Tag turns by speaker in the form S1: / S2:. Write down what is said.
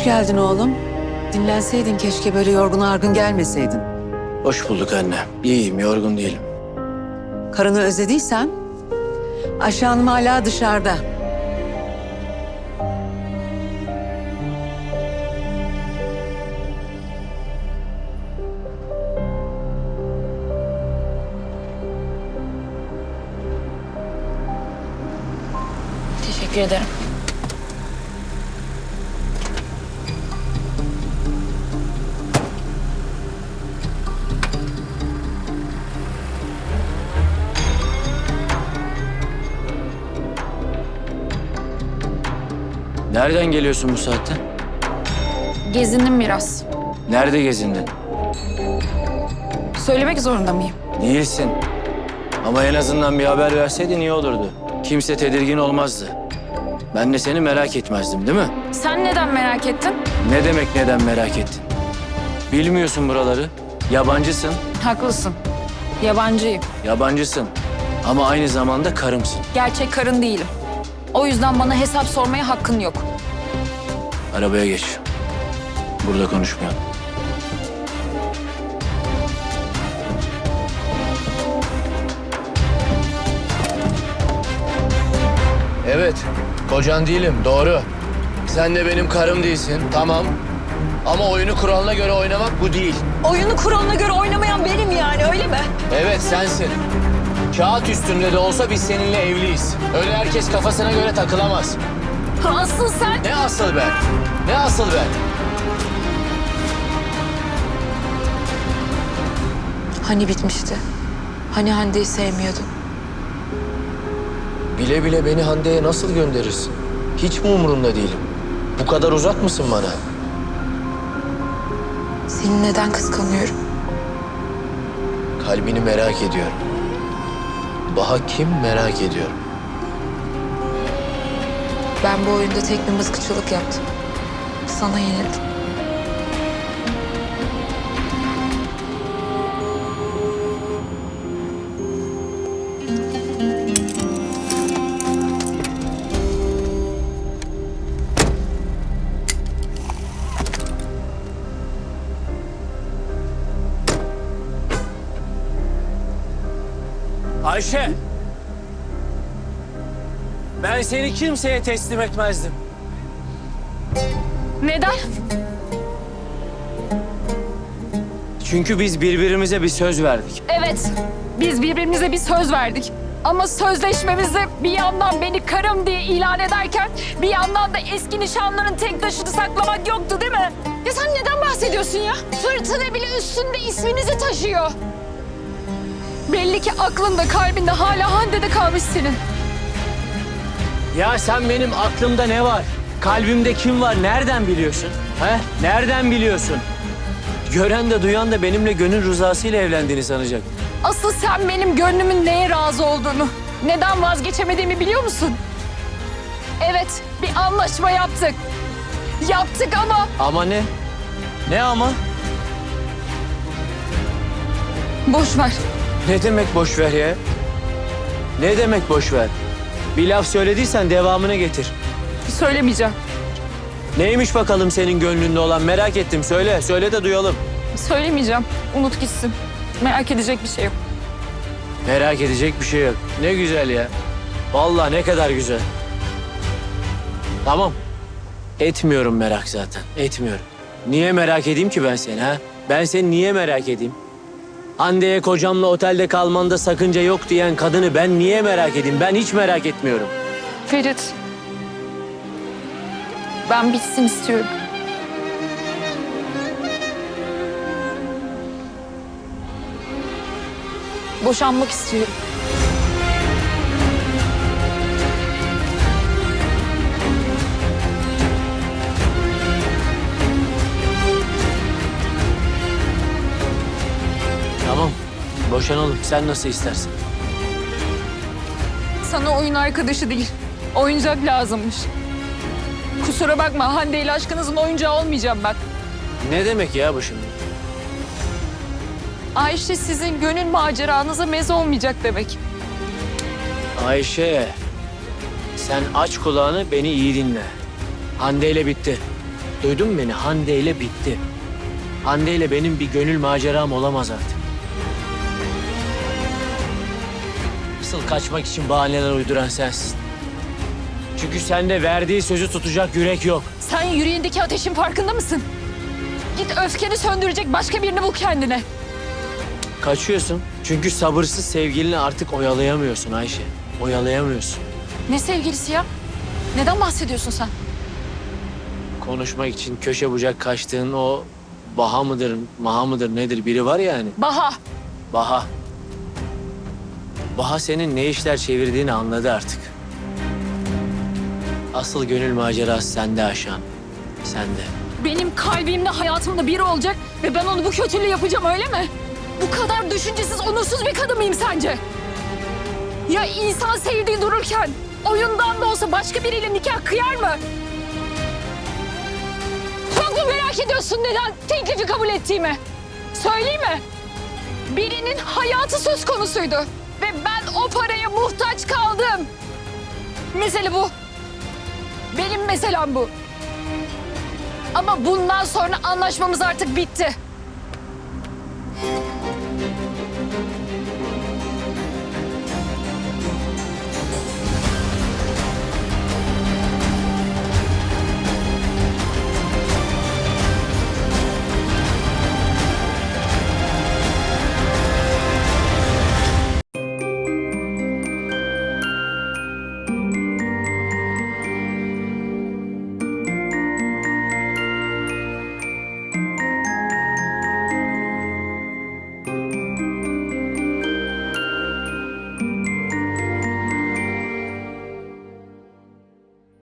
S1: Hoş geldin oğlum. Dinlenseydin keşke böyle yorgun argın gelmeseydin.
S2: Hoş bulduk anne. İyiyim, yorgun değilim.
S1: Karını özlediysen Ayşe Hanım hala dışarıda.
S3: Teşekkür ederim.
S2: Nereden geliyorsun bu saatte?
S3: Gezindim biraz.
S2: Nerede gezindin?
S3: Söylemek zorunda mıyım?
S2: Değilsin. Ama en azından bir haber verseydin iyi olurdu. Kimse tedirgin olmazdı. Ben de seni merak etmezdim değil mi?
S3: Sen neden merak ettin?
S2: Ne demek neden merak ettin? Bilmiyorsun buraları. Yabancısın,
S3: Haklısın. Yabancıyım.
S2: yabancısın. Ama aynı zamanda karımsın.
S3: Gerçek karın değilim. O yüzden bana hesap sormaya hakkın yok.
S2: Arabaya geç. Burada konuşmayalım. Evet, kocan değilim, doğru. Sen de benim karım değilsin, tamam. Ama oyunu kuralına göre oynamak bu değil.
S4: Oyunu kuralına göre oynamayan benim yani öyle mi?
S2: Evet, sensin. Kağıt üstünde de olsa biz seninle evliyiz. Öyle herkes kafasına göre takılamaz.
S3: Asıl sen...
S2: Asıl ben? Ne asıl ben?
S5: Hani bitmişti? Hani Hande'yi sevmiyordun?
S2: Bile bile beni Hande'ye nasıl gönderirsin? Hiç mi umurunda değilim? Bu kadar uzak mısın bana?
S5: Seni neden kıskanıyorum?
S2: Kalbini merak ediyorum. Baha kim merak ediyorum.
S5: Ben bu oyunda tek bir mızıkçılık yaptım. Sana yenildim.
S2: Ayşe! Ben seni kimseye teslim etmezdim.
S3: Neden?
S2: Çünkü biz birbirimize bir söz verdik.
S3: Evet, biz birbirimize bir söz verdik. Ama sözleşmemizde bir yandan beni karım diye ilan ederken... ...bir yandan da eski nişanlının tek taşını saklamak yoktu değil mi? Ya sen neden bahsediyorsun ya? Fırtına bile üstünde isminizi taşıyor. Belli ki aklında, kalbinde hala Hande'de kalmış senin.
S2: Ya sen benim aklımda ne var? Kalbimde kim var? Nereden biliyorsun? He? Nereden biliyorsun? Gören de duyan da benimle gönül rızasıyla evlendiğini sanacak.
S3: Asıl sen benim gönlümün neye razı olduğunu, neden vazgeçemediğimi biliyor musun? Evet, bir anlaşma yaptık. Yaptık ama
S2: Ama ne? Ne ama?
S3: boş ver.
S2: Ne demek boş ver ya? Ne demek boş ver? Bir laf söylediysen devamını getir.
S3: Söylemeyeceğim.
S2: Neymiş bakalım senin gönlünde olan merak ettim. Söyle, söyle de duyalım.
S3: Söylemeyeceğim. Unut gitsin. Merak edecek bir şey yok.
S2: Merak edecek bir şey yok. Ne güzel ya. Vallahi ne kadar güzel. Tamam. Etmiyorum merak zaten. Etmiyorum. Niye merak edeyim ki ben seni ha? Ben seni niye merak edeyim? Hande'ye kocamla otelde kalmanda sakınca yok diyen kadını ben niye merak edeyim? Ben hiç merak etmiyorum.
S3: Ferit. Ben bitsin istiyorum. Boşanmak istiyorum.
S2: Boşanalım. Sen nasıl istersen.
S3: Sana oyun arkadaşı değil, oyuncak lazımmış. Kusura bakma Hande ile aşkınızın oyuncağı olmayacağım ben.
S2: Ne demek ya bu şimdi?
S3: Ayşe sizin gönül maceranıza meze olmayacak demek.
S2: Ayşe, sen aç kulağını beni iyi dinle. Hande ile bitti. Duydun mu beni? Hande ile bitti. Hande ile benim bir gönül maceram olamaz artık. Asıl kaçmak için bahaneler uyduran sensin. Çünkü sende verdiği sözü tutacak yürek yok.
S3: Sen yüreğindeki ateşin farkında mısın? Git öfkeni söndürecek başka birini bul kendine.
S2: Kaçıyorsun. Çünkü sabırsız sevgilini artık oyalayamıyorsun Ayşe. Oyalayamıyorsun.
S3: Ne sevgilisi ya? Neden bahsediyorsun sen?
S2: Konuşmak için köşe bucak kaçtığın o Baha mıdır, Maha mıdır nedir biri var ya hani.
S3: Baha.
S2: Baha. Baha senin ne işler çevirdiğini anladı artık. Asıl gönül macerası sende Aşan. Sende.
S3: Benim kalbimle hayatımda biri olacak ve ben onu bu kötülüğü yapacağım öyle mi? Bu kadar düşüncesiz, onursuz bir kadın mıyım sence? Ya insan sevdiği dururken oyundan da olsa başka biriyle nikah kıyar mı? Çok mu merak ediyorsun neden teklifi kabul ettiğimi? Söyleyeyim mi? Birinin hayatı söz konusuydu. Ve ben o paraya muhtaç kaldım. Mesele bu. Benim meselem bu. Ama bundan sonra anlaşmamız artık bitti.